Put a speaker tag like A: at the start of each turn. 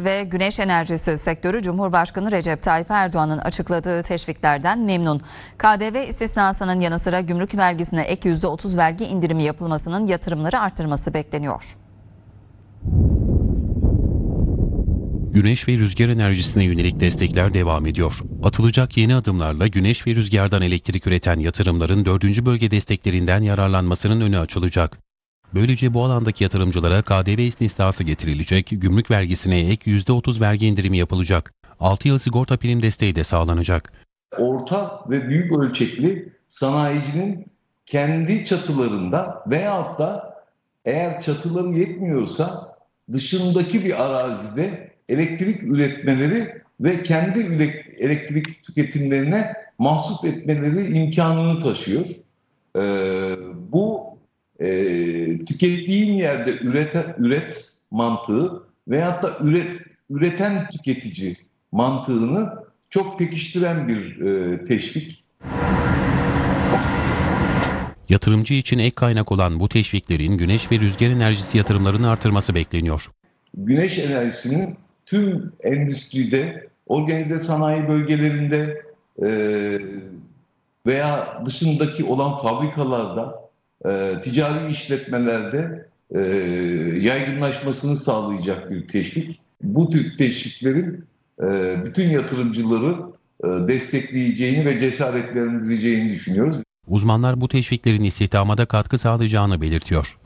A: ve güneş enerjisi sektörü Cumhurbaşkanı Recep Tayyip Erdoğan'ın açıkladığı teşviklerden memnun. KDV istisnasının yanı sıra gümrük vergisine ek %30 vergi indirimi yapılmasının yatırımları arttırması bekleniyor.
B: Güneş ve rüzgar enerjisine yönelik destekler devam ediyor. Atılacak yeni adımlarla güneş ve rüzgardan elektrik üreten yatırımların 4. bölge desteklerinden yararlanmasının önü açılacak. Böylece bu alandaki yatırımcılara KDV istisnası getirilecek, gümrük vergisine ek %30 vergi indirimi yapılacak. 6 yıl sigorta prim desteği de sağlanacak.
C: orta ve büyük ölçekli sanayicinin kendi çatılarında veyahut da eğer çatıları yetmiyorsa dışındaki bir arazide elektrik üretmeleri ve kendi elektrik tüketimlerine mahsup etmeleri imkanını taşıyor. Ee, e, tükettiğin yerde ürete, üret mantığı veyahut da üret, üreten tüketici mantığını çok pekiştiren bir e, teşvik.
B: Yatırımcı için ek kaynak olan bu teşviklerin güneş ve rüzgar enerjisi yatırımlarını artırması bekleniyor.
C: Güneş enerjisinin tüm endüstride, organize sanayi bölgelerinde e, veya dışındaki olan fabrikalarda, e, ticari işletmelerde e, yaygınlaşmasını sağlayacak bir teşvik. Bu tür teşviklerin e, bütün yatırımcıları e, destekleyeceğini ve cesaretlendireceğini düşünüyoruz.
B: Uzmanlar bu teşviklerin istihdama da katkı sağlayacağını belirtiyor.